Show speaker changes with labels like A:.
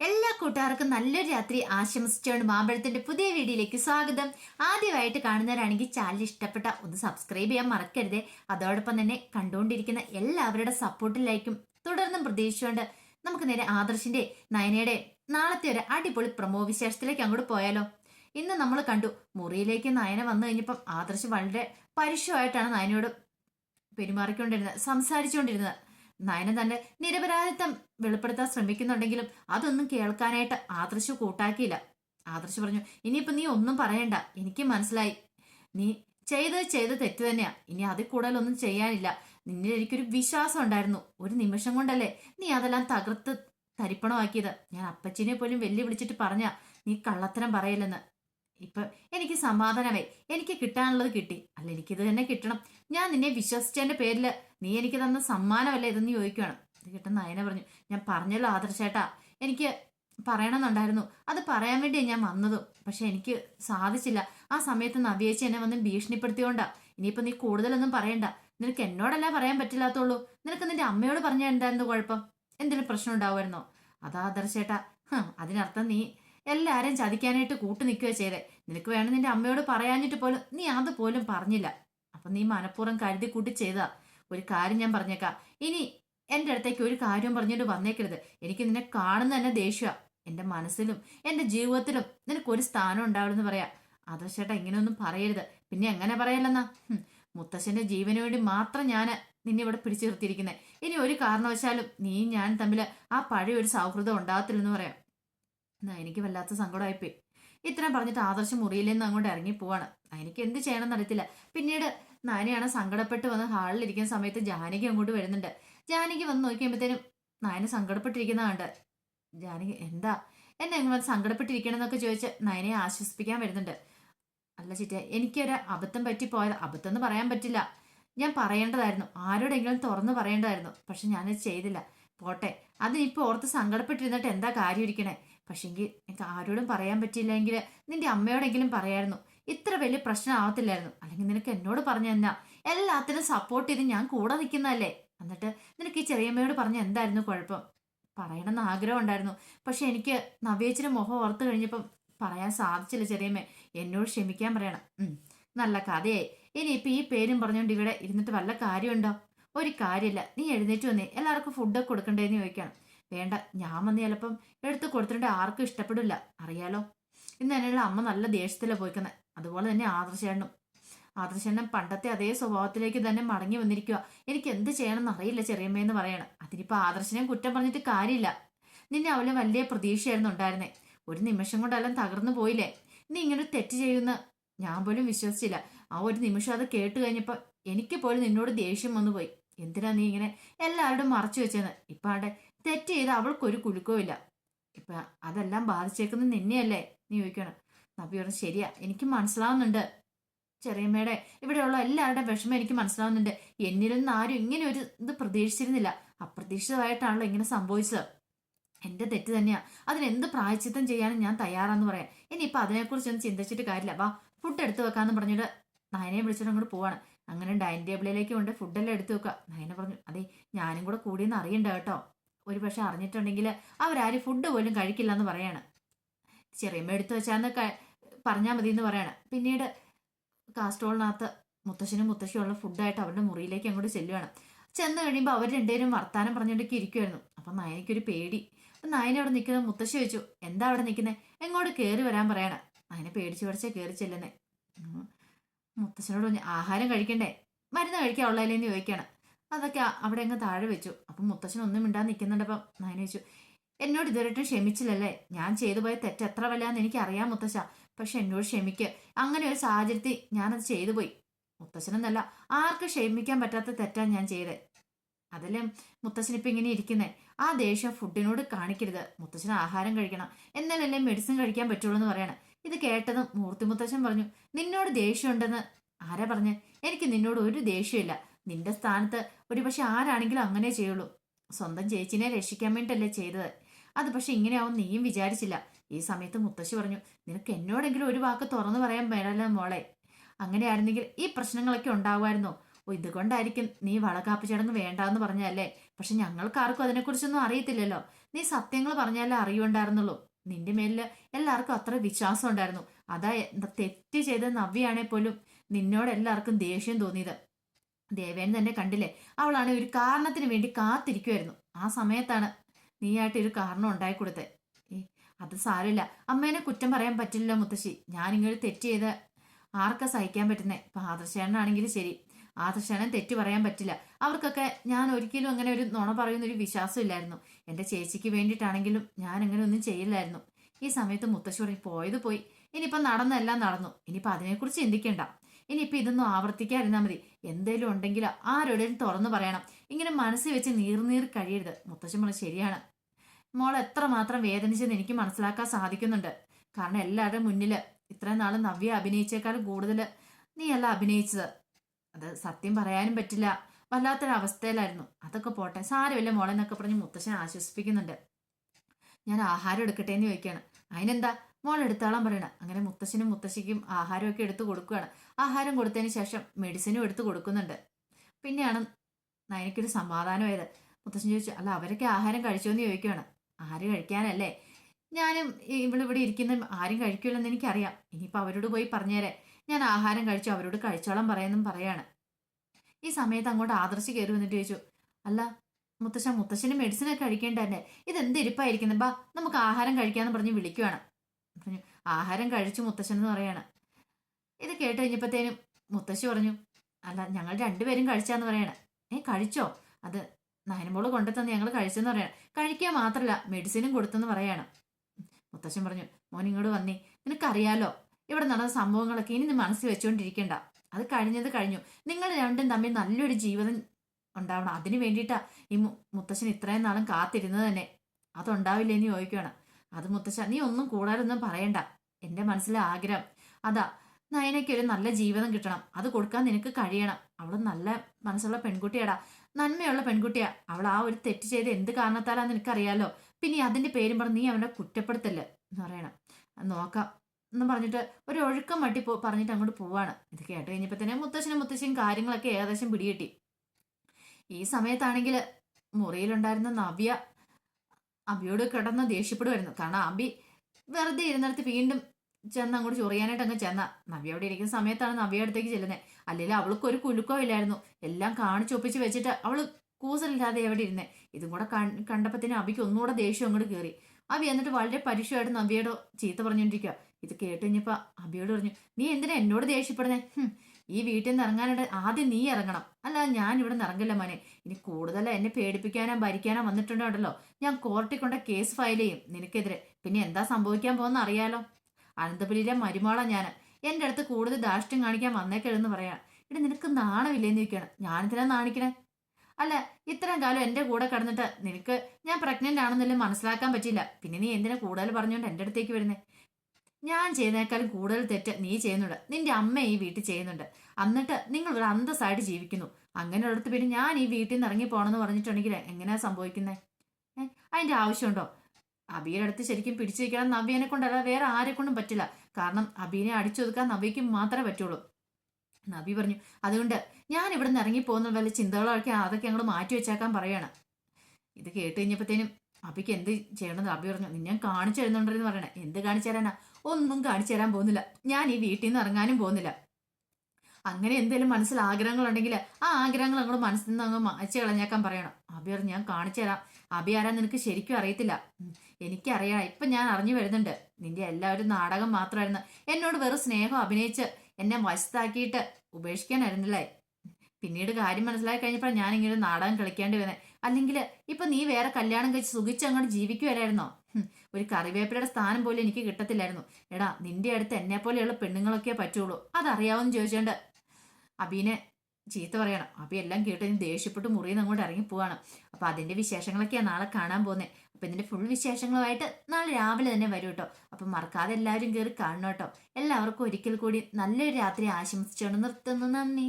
A: എല്ലാ കൂട്ടുകാർക്കും നല്ലൊരു രാത്രി ആശംസിച്ചുകൊണ്ട് മാമ്പഴത്തിന്റെ പുതിയ വീഡിയോയിലേക്ക് സ്വാഗതം. ആദ്യമായിട്ട് കാണുന്നവരാണെങ്കിൽ ചാനൽ ഇഷ്ടപ്പെട്ട ഒന്ന് സബ്സ്ക്രൈബ് ചെയ്യാൻ മറക്കരുത്. അതോടൊപ്പം തന്നെ കണ്ടുകൊണ്ടിരിക്കുന്ന എല്ലാവരുടെ സപ്പോർട്ടിലായിരിക്കും തുടർന്നും പ്രതീക്ഷിച്ചുകൊണ്ട് നമുക്ക് നേരെ ആദർശിന്റെ നയനയുടെ നാളത്തെ ഒരു അടിപൊളി പ്രമോ വിശേഷത്തിലേക്ക് അങ്ങോട്ട് പോയാലോ. ഇന്ന് നമ്മൾ കണ്ടു മുറിയിലേക്ക് നയന വന്നു കഴിഞ്ഞപ്പം ആദർശ് വളരെ പരുഷമായിട്ടാണ് നയനയോട് പെരുമാറിക്കൊണ്ടിരുന്നത് സംസാരിച്ചുകൊണ്ടിരുന്നത്. നയന തന്റെ നിരപരാധിത്വം വെളിപ്പെടുത്താൻ ശ്രമിക്കുന്നുണ്ടെങ്കിലും അതൊന്നും കേൾക്കാനായിട്ട് ആദർശ് കൂട്ടാക്കിയില്ല. ആദർശ് പറഞ്ഞു ഇനിയിപ്പോ നീ ഒന്നും പറയണ്ട. എനിക്ക് മനസ്സിലായി. നീ ചെയ്തത് ചെയ്ത് തെറ്റ് തന്നെയാ. ഇനി അതിൽ കൂടുതലൊന്നും ചെയ്യാനില്ല. നിന്നിൽ എനിക്കൊരു വിശ്വാസം ഉണ്ടായിരുന്നു. ഒരു നിമിഷം കൊണ്ടല്ലേ നീ അതെല്ലാം തകർത്ത് തരിപ്പണമാക്കിയത്? ഞാൻ അപ്പച്ചിനെ പോലും വെല്ലുവിളിച്ചിട്ട് പറഞ്ഞ നീ കള്ളത്തരം പറയില്ലെന്ന്. ഇപ്പൊ എനിക്ക് സമാധാനമായി. എനിക്ക് കിട്ടാനുള്ളത് കിട്ടി. അല്ല എനിക്കിത് തന്നെ കിട്ടണം. ഞാൻ നിന്നെ വിശ്വസിച്ചതിന്റെ പേരിൽ നീ എനിക്ക് തന്ന സമ്മാനമല്ല ഇതെന്ന് ചോദിക്കുകയാണ് ഇത് കിട്ടുന്ന നയന പറഞ്ഞു ഞാൻ പറഞ്ഞല്ലോ ആദർശേട്ടാ. എനിക്ക് പറയണമെന്നുണ്ടായിരുന്നു. അത് പറയാൻ വേണ്ടിയാണ് ഞാൻ വന്നതും. പക്ഷെ എനിക്ക് സാധിച്ചില്ല. ആ സമയത്ത് നവ്യേച്ചി എന്നെ വന്ന് ഭീഷണിപ്പെടുത്തിയോണ്ടാ. ഇനിയിപ്പോ നീ കൂടുതലൊന്നും പറയണ്ട. നിനക്ക് എന്നോടല്ല പറയാൻ പറ്റില്ലാത്തുള്ളൂ നിനക്ക് നിന്റെ അമ്മയോട് പറഞ്ഞാൽ എന്തായിരുന്നു കുഴപ്പം? എന്തെങ്കിലും പ്രശ്നം ഉണ്ടാവുമായിരുന്നോ? അതാ ആദർശേട്ടാ. അതിനർത്ഥം നീ എല്ലാരെയും ചതിക്കാനായിട്ട് കൂട്ടു നിൽക്കുക ചെയ്തേ. നിനക്ക് വേണം നിന്റെ അമ്മയോട് പറയാഞ്ഞിട്ട് പോലും നീ അതുപോലും പറഞ്ഞില്ല. അപ്പൊ നീ മനഃപൂർവം കരുതി കൂട്ടി ചെയ്താ. ഒരു കാര്യം ഞാൻ പറഞ്ഞേക്കാം. ഇനി എന്റെ അടുത്തേക്ക് ഒരു കാര്യം പറഞ്ഞിട്ട് വന്നേക്കരുത്. എനിക്ക് നിന്നെ കാണുന്ന തന്നെ ദേഷ്യ. എന്റെ മനസ്സിലും എന്റെ ജീവിതത്തിലും നിനക്ക് ഒരു സ്ഥാനം ഉണ്ടാവില്ലെന്ന് പറയാ. ആദർശേട്ടാ ഇങ്ങനെയൊന്നും പറയരുത്. പിന്നെ എങ്ങനെ പറയല്ലെന്നാ? മുത്തശ്ശന്റെ ജീവന് വേണ്ടി മാത്രം ഞാൻ നിന്നെ ഇവിടെ പിടിച്ചു നിർത്തിയിരിക്കുന്നത് ഇനി ഒരു കാരണവശാലും നീ ഞാൻ തമ്മിൽ ആ പഴയ ഒരു സൗഹൃദം ഉണ്ടാകത്തില്ലെന്ന് പറയാം. എന്നാ എനിക്ക് വല്ലാത്ത സങ്കടമായിപ്പോയി. ഇത്രയും പറഞ്ഞിട്ട് ആദർശ മുറിയിൽ നിന്ന് അങ്ങോട്ട് ഇറങ്ങി പോവാണ്. എനിക്ക് എന്ത് ചെയ്യണമെന്ന് അറിയത്തില്ല. പിന്നീട് നാനിയാണ് സങ്കടപ്പെട്ട് വന്ന് ഹാളിലിരിക്കുന്ന സമയത്ത് ജാനകി അങ്ങോട്ട് വരുന്നുണ്ട്. ജാനകി വന്ന് നോക്കിയപ്പോഴത്തേനും നയന സങ്കടപ്പെട്ടിരിക്കുന്ന ജാനകി എന്താ? എന്നെ എങ്ങനെ സങ്കടപ്പെട്ടിരിക്കണം എന്നൊക്കെ ചോദിച്ച് നയനെ ആശ്വസിപ്പിക്കാൻ വരുന്നുണ്ട്. അല്ല ചിറ്റ എനിക്കൊരു അബദ്ധം പറ്റി പോയത് അബദ്ധം എന്ന് പറയാൻ പറ്റില്ല. ഞാൻ പറയേണ്ടതായിരുന്നു. ആരോടെങ്കിലും തുറന്നു പറയേണ്ടതായിരുന്നു. പക്ഷെ ഞാനത് ചെയ്തില്ല. പോട്ടെ അതിനിപ്പോൾ ഓർത്ത് സങ്കടപ്പെട്ടിരുന്നിട്ട് എന്താ കാര്യം ഇരിക്കണേ പക്ഷെങ്കിൽ എനിക്ക് ആരോടും പറയാൻ പറ്റിയില്ലെങ്കിൽ നിന്റെ അമ്മയോടെങ്കിലും പറയായിരുന്നു. ഇത്ര വലിയ പ്രശ്നം ആവത്തില്ലായിരുന്നു അല്ലെങ്കിൽ നിനക്ക് എന്നോട് പറഞ്ഞു തന്നാ? എല്ലാത്തിനും സപ്പോർട്ട് ചെയ്ത് ഞാൻ കൂടെ നിൽക്കുന്നതല്ലേ എന്നിട്ട് നിനക്ക് ഈ ചെറിയമ്മയോട് പറഞ്ഞ എന്തായിരുന്നു കുഴപ്പം? പറയണമെന്ന് ആഗ്രഹം ഉണ്ടായിരുന്നു പക്ഷെ എനിക്ക് നവ്യേച്ചിന് മുഖം ഓർത്ത് കഴിഞ്ഞപ്പം പറയാൻ സാധിച്ചില്ല ചെറിയമ്മ. എന്നോട് ക്ഷമിക്കാൻ പറയണം. നല്ല കഥയായി. ഇനി ഇപ്പം ഈ പേരും പറഞ്ഞുകൊണ്ട് ഇവിടെ ഇരുന്നിട്ട് വല്ല കാര്യമുണ്ടോ? ഒരു കാര്യമില്ല. നീ എഴുന്നേറ്റ് വന്നേ. എല്ലാവർക്കും ഫുഡൊക്കെ കൊടുക്കണ്ടേന്ന് ചോദിക്കണം. വേണ്ട ഞാൻ വന്ന് ചിലപ്പം എടുത്ത് കൊടുത്തിട്ട് ആർക്കും ഇഷ്ടപ്പെടില്ല. അറിയാലോ? ഇന്ന് തന്നെയുള്ള അമ്മ നല്ല ദേഷ്യത്തിലാണ് പോയിക്കുന്നത് അതുപോലെ തന്നെ ആദർശേണ്ണും ആദർശേണ്ണൻ പണ്ടത്തെ അതേ സ്വഭാവത്തിലേക്ക് തന്നെ മടങ്ങി വന്നിരിക്കുക എനിക്ക് എന്ത് ചെയ്യണമെന്ന് അറിയില്ല ചെറിയമ്മയെന്ന് പറയണം. അതിനിപ്പോൾ ആദർശനെ കുറ്റം പറഞ്ഞിട്ട് കാര്യമില്ല. നിന്നെ അവളെ വലിയ പ്രതീക്ഷയായിരുന്നു ഉണ്ടായിരുന്നേ. ഒരു നിമിഷം കൊണ്ടെല്ലാം തകർന്നു പോയില്ലേ? നീ ഇങ്ങനെ തെറ്റ് ചെയ്യുന്ന ഞാൻ പോലും വിശ്വസിച്ചില്ല. ആ ഒരു നിമിഷം അത് കേട്ട് കഴിഞ്ഞപ്പോൾ എനിക്ക് പോലും നിന്നോട് ദേഷ്യം വന്നു പോയി എന്തിനാ നീ ഇങ്ങനെ എല്ലാവരോടും മറച്ചു വെച്ചെന്ന്? ഇപ്പാണ്ട് തെറ്റ് ചെയ്ത് അവൾക്കൊരു കുലുക്കവും ഇല്ല. ഇപ്പൊ അതെല്ലാം ബാധിച്ചേക്കുന്നത് നിന്നെയല്ലേ? നീ ചോദിക്കണം. നബി പറഞ്ഞു ശരിയാ എനിക്ക് മനസ്സിലാവുന്നുണ്ട്. ചെറിയമ്മയുടെ ഇവിടെയുള്ള എല്ലാവരുടെയും വിഷമം എനിക്ക് മനസ്സിലാവുന്നുണ്ട്. എന്നിലൊന്നും ആരും ഇങ്ങനെ ഒരു ഇത് പ്രതീക്ഷിച്ചിരുന്നില്ല. അപ്രതീക്ഷിതമായിട്ടാണല്ലോ ഇങ്ങനെ സംഭവിച്ചത്. എന്റെ തെറ്റ് തന്നെയാ. അതിനെന്ത് പ്രായച്ചിത്തം ചെയ്യാനും ഞാൻ തയ്യാറാന്ന് പറയാം. അതിനെക്കുറിച്ച് അതിനെക്കുറിച്ചൊന്നും ചിന്തിച്ചിട്ട് കാര്യമില്ല. വാ ഫുഡ് എടുത്തു വെക്കാന്ന് പറഞ്ഞിട്ട് നയനെ വിളിച്ചിട്ട് അങ്ങോട്ട് പോവാണ്. അങ്ങനെ ഡൈനിങ് ടേബിളിലേക്ക് കൊണ്ട് ഫുഡെല്ലാം എടുത്തു വെക്കുക. നയന പറഞ്ഞു അതെ ഞാനും കൂടെ കൂടിയെന്ന് അറിയണ്ട കേട്ടോ. ഒരു പക്ഷെ അറിഞ്ഞിട്ടുണ്ടെങ്കിൽ അവരാരും ഫുഡ് പോലും കഴിക്കില്ല എന്ന് പറയാണ് ചെറിയമ്മ എടുത്തു വെച്ചാന്ന് പറഞ്ഞാൽ മതി എന്ന് പറയാണ്. പിന്നീട് കാസ്ട്രോളിനകത്ത് മുത്തശ്ശനും മുത്തശ്ശിയുള്ള ഫുഡായിട്ട് അവരുടെ മുറിയിലേക്ക് അങ്ങോട്ട് ചെല്ലുകയാണ് ചെന്ന് കഴിയുമ്പോൾ അവർ രണ്ടുപേരും വർത്താനം പറഞ്ഞുകൊണ്ടൊക്കെ ഇരിക്കുമായിരുന്നു അപ്പം നയനയ്ക്കൊരു പേടി. അപ്പം നയന അവിടെ നിൽക്കുന്നത് മുത്തശ്ശി വെച്ചു എന്താ അവിടെ നിൽക്കുന്നത് എങ്ങോട്ട് കയറി വരാൻ പറയണം. നയനെ പേടിച്ച് പറിച്ചാൽ കയറി ചെല്ലുന്നേ. ഉം. മുത്തശ്ശനോട് പറഞ്ഞു ആഹാരം കഴിക്കണ്ടേ? മരുന്ന് കഴിക്കാനുള്ളതിലേന്ന് ചോദിക്കാണ്. അതൊക്കെ അവിടെ അങ്ങ് താഴെ വെച്ചു. അപ്പം മുത്തശ്ശൻ ഒന്നും മിണ്ടാൻ നിൽക്കുന്നുണ്ടപ്പം നയന ചോദിച്ചു എന്നോട് ഇതുവരെയായിട്ടും ക്ഷമിച്ചില്ലല്ലേ? ഞാൻ ചെയ്തു പോയ തെറ്റ് എത്ര വല്ലാന്ന് എനിക്ക് അറിയാം മുത്തശ്ശ. പക്ഷെ എന്നോട് ക്ഷമിക്ക്. അങ്ങനെ ഒരു സാഹചര്യത്തിൽ ഞാനത് ചെയ്തു പോയി. മുത്തശ്ശനെന്നല്ല ആർക്ക് ക്ഷമിക്കാൻ പറ്റാത്ത തെറ്റാണ് ഞാൻ ചെയ്തത് അതല്ലേ മുത്തശ്ശനിപ്പം ഇങ്ങനെ ഇരിക്കുന്നേ? ആ ദേഷ്യം ഫുഡിനോട് കാണിക്കരുത്. മുത്തശ്ശന് ആഹാരം കഴിക്കണം. എന്നാലല്ലേ മെഡിസിൻ കഴിക്കാൻ പറ്റുള്ളൂ എന്ന് പറയണം. ഇത് കേട്ടതും മൂർത്തി മുത്തശ്ശൻ പറഞ്ഞു നിന്നോട് ദേഷ്യമുണ്ടെന്ന് ആരാ പറഞ്ഞ്? എനിക്ക് നിന്നോട് ഒരു ദേഷ്യമില്ല നിന്റെ സ്ഥാനത്ത് ഒരുപക്ഷെ ആരാണെങ്കിലും അങ്ങനെ ചെയ്യുള്ളൂ. സ്വന്തം ചേച്ചിനെ രക്ഷിക്കാൻ വേണ്ടിയല്ലേ ചെയ്തത്. അത് പക്ഷെ ഇങ്ങനെയാവും നീയും വിചാരിച്ചില്ല. ഈ സമയത്ത് മുത്തശ്ശി പറഞ്ഞു നിനക്ക് എന്നോടെങ്കിലും ഒരു വാക്ക് തുറന്നു പറയാൻ മേലല്ലോ മോളെ. അങ്ങനെയായിരുന്നെങ്കിൽ ഈ പ്രശ്നങ്ങളൊക്കെ ഉണ്ടാവുമായിരുന്നു. ഇതുകൊണ്ടായിരിക്കും നീ വളകാപ്പ് ചടങ്ങ് വേണ്ടാന്ന് പറഞ്ഞല്ലേ പക്ഷെ ഞങ്ങൾക്ക് ആർക്കും അതിനെക്കുറിച്ചൊന്നും അറിയത്തില്ലല്ലോ. നീ സത്യങ്ങൾ പറഞ്ഞാലേ അറിയുണ്ടായിരുന്നുള്ളൂ. നിന്റെ മേലിൽ എല്ലാവർക്കും അത്ര വിശ്വാസം ഉണ്ടായിരുന്നു. അതാ തെറ്റ് ചെയ്ത നവ്യാണെ പോലും നിന്നോട് എല്ലാവർക്കും ദേഷ്യം തോന്നിയത്. ദേവേൻ തന്നെ കണ്ടില്ലേ? അവളാണ് ഒരു കാരണത്തിന് വേണ്ടി കാത്തിരിക്കുമായിരുന്നു ആ സമയത്താണ് നീയായിട്ട് ഒരു കാരണം ഉണ്ടായി കൊടുത്തത് ഏ അത് സാരമില്ല. അമ്മേനെ കുറ്റം പറയാൻ പറ്റില്ലല്ലോ മുത്തശ്ശി. ഞാനിങ്ങനെ തെറ്റ് ചെയ്ത് ആർക്കാ സഹിക്കാൻ പറ്റുന്നേ? ഇപ്പം ആദർശേനാണെങ്കിലും ശരി. ആദർശേനൻ തെറ്റ് പറയാൻ പറ്റില്ല. അവർക്കൊക്കെ ഞാൻ ഒരിക്കലും അങ്ങനെ ഒരു നുണ പറയുന്ന ഒരു വിശ്വാസം ഇല്ലായിരുന്നു. എന്റെ ചേച്ചിക്ക് വേണ്ടിയിട്ടാണെങ്കിലും ഞാൻ അങ്ങനെ ഒന്നും ചെയ്യില്ലായിരുന്നു. ഈ സമയത്ത് മുത്തശ്ശി പോയത് പോയി. ഇനിയിപ്പം നടന്നെല്ലാം നടന്നു. ഇനിയിപ്പോൾ അതിനെക്കുറിച്ച് ചിന്തിക്കണ്ട. ഇനിയിപ്പോൾ ഇതൊന്നും ആവർത്തിക്കാതിരുന്നാൽ മതി. എന്തേലും ഉണ്ടെങ്കിലോ ആരോടെയും തുറന്നു പറയണം. ഇങ്ങനെ മനസ്സിൽ വെച്ച് നീർനീർ നീർ കഴിയരുത്. മുത്തശ്ശൻ മോളെ ശരിയാണ്. മോൾ എത്രമാത്രം വേദനിച്ചെന്ന് എനിക്ക് മനസ്സിലാക്കാൻ സാധിക്കുന്നുണ്ട്. കാരണം എല്ലാവരുടെ മുന്നിൽ ഇത്രയും നാൾ നവ്യ അഭിനയിച്ചേക്കാളും കൂടുതൽ നീയല്ല അഭിനയിച്ചത്. അത് സത്യം പറയാനും പറ്റില്ല. വല്ലാത്തൊരവസ്ഥയിലായിരുന്നു അതൊക്കെ പോട്ടെ. സാരമില്ല മോളെ എന്നൊക്കെ പറഞ്ഞ് മുത്തശ്ശൻ ആശ്വസിപ്പിക്കുന്നുണ്ട്. ഞാൻ ആഹാരം എടുക്കട്ടെ എന്ന് ചോദിക്കുകയാണ്. അതിനെന്താ? മോൾ എടുത്താളാൻ പറയണം. അങ്ങനെ മുത്തശ്ശനും മുത്തശ്ശിക്കും ആഹാരമൊക്കെ എടുത്തു കൊടുക്കുകയാണ്. ആഹാരം കൊടുത്തതിന് ശേഷം മെഡിസിനും എടുത്തു കൊടുക്കുന്നുണ്ട്. പിന്നെയാണ് നയനയ്ക്കൊരു സമാധാനമായത്. മുത്തശ്ശൻ ചോദിച്ചു അല്ല അവരൊക്കെ ആഹാരം കഴിച്ചോ എന്ന് ചോദിക്കുകയാണ്. ആര് കഴിക്കാനല്ലേ? ഞാനും ഇവളിവിടെ ഇരിക്കുന്ന ആരും കഴിക്കില്ലെന്ന് എനിക്കറിയാം. ഇനിയിപ്പോൾ അവരോട് പോയി പറഞ്ഞേരെ. ഞാൻ ആഹാരം കഴിച്ചു അവരോട് കഴിച്ചോളം പറയുന്നും പറയാണ്. ഈ സമയത്ത് അങ്ങോട്ട് ആദർശി കയറി വന്നിട്ട് ചോദിച്ചു അല്ല മുത്തശ്ശ മുത്തശ്ശന് മെഡിസിൻ ഒക്കെ കഴിക്കേണ്ടതന്നെ. ഇതെന്ത് ഇരിപ്പായിരിക്കുന്നത് ബാ നമുക്ക് ആഹാരം കഴിക്കാന്ന് പറഞ്ഞ് വിളിക്കുവാണ്. ആഹാരം കഴിച്ചു മുത്തശ്ശൻ എന്ന് പറയാണ്. ഇത് കേട്ട് കഴിഞ്ഞപ്പോഴത്തേനും മുത്തശ്ശി പറഞ്ഞു അല്ല ഞങ്ങൾ രണ്ടുപേരും കഴിച്ചാന്ന് പറയാണ്. ഏ കഴിച്ചോ? അത് നയനമോൾ കൊണ്ടുതന്ന് ഞങ്ങൾ കഴിച്ചെന്ന് പറയാണ്. കഴിക്കുക മാത്രമല്ല മെഡിസിനും കൊടുത്തെന്ന് പറയാണ്. മുത്തശ്ശൻ പറഞ്ഞു മോൻ ഇങ്ങോട്ട് വന്നേ നിനക്കറിയാലോ ഇവിടെ നടന്ന സംഭവങ്ങളൊക്കെ ഇനി മനസ്സിൽ വെച്ചുകൊണ്ടിരിക്കണ്ട അത് കഴിഞ്ഞത് കഴിഞ്ഞു. നിങ്ങൾ രണ്ടും തമ്മിൽ നല്ലൊരു ജീവിതം ഉണ്ടാവണം. അതിന് വേണ്ടിയിട്ടാ ഈ മുത്തശ്ശൻ ഇത്രയും നാളും കാത്തിരുന്നത് തന്നെ. അതുണ്ടാവില്ല എന്ന് ചോദിക്കുകയാണ് അത് മുത്തശ്ശ നീ ഒന്നും കൂടാതൊന്നും പറയണ്ട. എന്റെ മനസ്സിലെ ആഗ്രഹം അതാ നയനയ്ക്ക് ഒരു നല്ല ജീവിതം കിട്ടണം. അത് കൊടുക്കാൻ നിനക്ക് കഴിയണം. അവൾ നല്ല മനസ്സുള്ള പെൺകുട്ടിയാടാ. നന്മയുള്ള പെൺകുട്ടിയാ. അവൾ ആ ഒരു തെറ്റ് ചെയ്ത് എന്ത് കാരണത്താലാന്ന് നിനക്കറിയാലോ? പിന്നെ അതിന്റെ പേരും പറഞ്ഞ് നീ അവനെ കുറ്റപ്പെടുത്തല്ല എന്ന് പറയണം. നോക്കാം എന്ന് പറഞ്ഞിട്ട് ഒരു ഒഴുക്കം മട്ടി പോ പറഞ്ഞിട്ട് അങ്ങോട്ട് പോവാണ്. ഇത് കേട്ട് കഴിഞ്ഞപ്പോൾ തന്നെ മുത്തശ്ശനും മുത്തശ്ശിയും കാര്യങ്ങളൊക്കെ ഏകദേശം പിടികിട്ടി. ഈ സമയത്താണെങ്കിൽ മുറിയിലുണ്ടായിരുന്ന നവ്യ അബിയോട് കിടന്ന് ദേഷ്യപ്പെടുമായിരുന്നു കാരണം അബി വെറുതെ ഇരുന്നിടത്ത് വീണ്ടും ചെന്ന് അങ്ങോട്ട് ചൊറിയാനായിട്ട് അങ്ങ് ചെന്ന. നവ്യ അവിടെ ഇരിക്കുന്ന സമയത്താണ് നവ്യ അടുത്തേക്ക് ചെല്ലുന്നത് അല്ലെങ്കിൽ അവൾക്ക് ഒരു കുലുക്കോ ഇല്ലായിരുന്നു. എല്ലാം കാണിച്ചൊപ്പിച്ച് വെച്ചിട്ട് അവൾ കൂസലില്ലാതെ എവിടെ ഇരുന്നേ. ഇതും കൂടെ കണ്ടപ്പത്തിന് അബിക്ക് ഒന്നുകൂടെ ദേഷ്യം അങ്ങോട്ട് കയറി അബി എന്നിട്ട് വളരെ പരുഷമായിട്ട് നവ്യയുടെ ചീത്ത പറഞ്ഞുകൊണ്ടിരിക്കുക ഇത് കേട്ട് കഴിഞ്ഞപ്പോ അബിയോട് പറഞ്ഞു നീ എന്തിനാ എന്നോട് ദേഷ്യപ്പെടുന്നേ? ഈ വീട്ടിൽ നിന്ന് ഇറങ്ങാനായിട്ട് ആദ്യം നീ ഇറങ്ങണം. അല്ല ഞാൻ ഇവിടെ നിന്ന് ഇറങ്ങില്ല മോനെ. ഇനി കൂടുതൽ എന്നെ പേടിപ്പിക്കാനോ ഭരിക്കാനോ വന്നിട്ടുണ്ടോ ഞാൻ കോർട്ടിൽ കൊണ്ട കേസ് ഫയൽ ചെയ്യും നിനക്കെതിരെ. പിന്നെ എന്താ സംഭവിക്കാൻ പോകുന്ന അറിയാലോ. അനന്തപുരിയിലെ മരുമോള ഞാൻ എന്റെ അടുത്ത് കൂടുതൽ ദാഷ്ട്യം കാണിക്കാൻ വന്നേക്കരുതെന്ന് പറയാം. ഇവിടെ നിനക്ക് നാണമില്ലേന്ന് ചോദിക്കണം. ഞാനെന്തിനാ നാണിക്കണേ? അല്ല ഇത്രയും കാലം എന്റെ കൂടെ കിടന്നിട്ട് നിനക്ക് ഞാൻ പ്രഗ്നന്റ് ആണെന്നല്ലേ മനസ്സിലാക്കാൻ പറ്റില്ല പിന്നെ നീ എന്തിനാ കൂടുതൽ പറഞ്ഞുകൊണ്ട് എന്റെ അടുത്തേക്ക് വരുന്നേ? ഞാൻ ചെയ്യുന്നേക്കാളും കൂടുതൽ തെറ്റ് നീ ചെയ്യുന്നുണ്ട്. നിന്റെ അമ്മ ഈ വീട്ടിൽ ചെയ്യുന്നുണ്ട്. എന്നിട്ട് നിങ്ങൾ ഒരു അന്തസ്സായിട്ട് ജീവിക്കുന്നു. അങ്ങനെയുള്ളടത്ത് പിന്നെ ഞാൻ ഈ വീട്ടിൽ നിന്ന് ഇറങ്ങി പോകണമെന്ന് പറഞ്ഞിട്ടുണ്ടെങ്കിൽ എങ്ങനെയാ സംഭവിക്കുന്നത് ഏഹ് അതിന്റെ ആവശ്യമുണ്ടോ? അബിയുടെ അടുത്ത് ശരിക്കും പിടിച്ചു വയ്ക്കണം നവ്യനെ കൊണ്ടല്ല വേറെ ആരെ കൊണ്ടും പറ്റില്ല. കാരണം അബീനെ അടിച്ചൊതുക്കാൻ നവ്യയ്ക്ക് മാത്രമേ പറ്റുള്ളൂ. നബി പറഞ്ഞു അതുകൊണ്ട് ഞാൻ ഇവിടെ നിന്ന് ഇറങ്ങി പോകുന്ന വല്ല ചിന്തകളൊക്കെ അതൊക്കെ ഞങ്ങൾ മാറ്റി വെച്ചേക്കാൻ പറയണം. ഇത് കേട്ട് കഴിഞ്ഞപ്പോഴത്തേനും അബിക്ക് എന്ത് ചെയ്യണമെന്ന് അബി പറഞ്ഞു. "നിന്നെ ഞാൻ കാണിച്ചു തരുന്നുണ്ടെന്ന് പറയണേ. എന്ത് കാണിച്ചു തരാനാ? ഒന്നും കാണിച്ചു തരാൻ പോകുന്നില്ല. ഞാൻ ഈ വീട്ടിൽ നിന്ന് ഇറങ്ങാനും പോകുന്നില്ല. അങ്ങനെ എന്തെങ്കിലും മനസ്സിൽ ആഗ്രഹങ്ങളുണ്ടെങ്കിൽ ആ ആഗ്രഹങ്ങൾ അങ്ങോട്ട് മനസ്സിൽ നിന്ന് അങ്ങ് മായ്ച്ചു കളഞ്ഞേക്കാൻ പറയണം. അബി പറഞ്ഞു ഞാൻ കാണിച്ചു തരാം. അബി ആരാ നിനക്ക് ശരിക്കും അറിയത്തില്ല. എനിക്കറിയാം. ഇപ്പൊ ഞാൻ അറിഞ്ഞു വരുന്നുണ്ട്. നിന്റെ എല്ലാവരും നാടകം മാത്രമായിരുന്നു. എന്നോട് വെറും സ്നേഹം അഭിനയിച്ച് എന്നെ വശത്താക്കിയിട്ട് ഉപേക്ഷിക്കാനായിരുന്നില്ലേ? പിന്നീട് കാര്യം മനസ്സിലാക്കി കഴിഞ്ഞപ്പോൾ ഞാൻ ഇങ്ങനെ നാടകം കളിക്കേണ്ടി വന്നേ. അല്ലെങ്കിൽ ഇപ്പൊ നീ വേറെ കല്യാണം കഴിച്ച് സുഖിച്ച് അങ്ങോട്ട് ജീവിക്കുവരായിരുന്നോ? ഒരു കറിവേപ്പിലയുടെ സ്ഥാനം പോലും എനിക്ക് കിട്ടത്തില്ലായിരുന്നു. എടാ നിന്റെ അടുത്ത് എന്നെ പോലെയുള്ള പെണ്ണുങ്ങളൊക്കെ പറ്റുള്ളൂ. അതറിയാവെന്ന് ചോദിച്ചോണ്ട്. അബീനെ ചീത്ത പറയണം. അബി എല്ലാം കേട്ട് ഇനി ദേഷ്യപ്പെട്ട് മുറിയിൽ നിന്ന് അങ്ങോട്ട് ഇറങ്ങി പോവാണ്. അപ്പൊ അതിന്റെ വിശേഷങ്ങളൊക്കെയാണ് നാളെ കാണാൻ പോകുന്നത് അപ്പൊ ഇതിന്റെ ഫുൾ വിശേഷങ്ങളുമായിട്ട് നാളെ രാവിലെ തന്നെ വരും കേട്ടോ അപ്പൊ മറക്കാതെ എല്ലാവരും കയറി കാണണം കേട്ടോ എല്ലാവർക്കും ഒരിക്കൽ കൂടി നല്ലൊരു രാത്രി ആശംസിച്ചുകൊണ്ട് നിർത്തുന്നു. നന്ദി.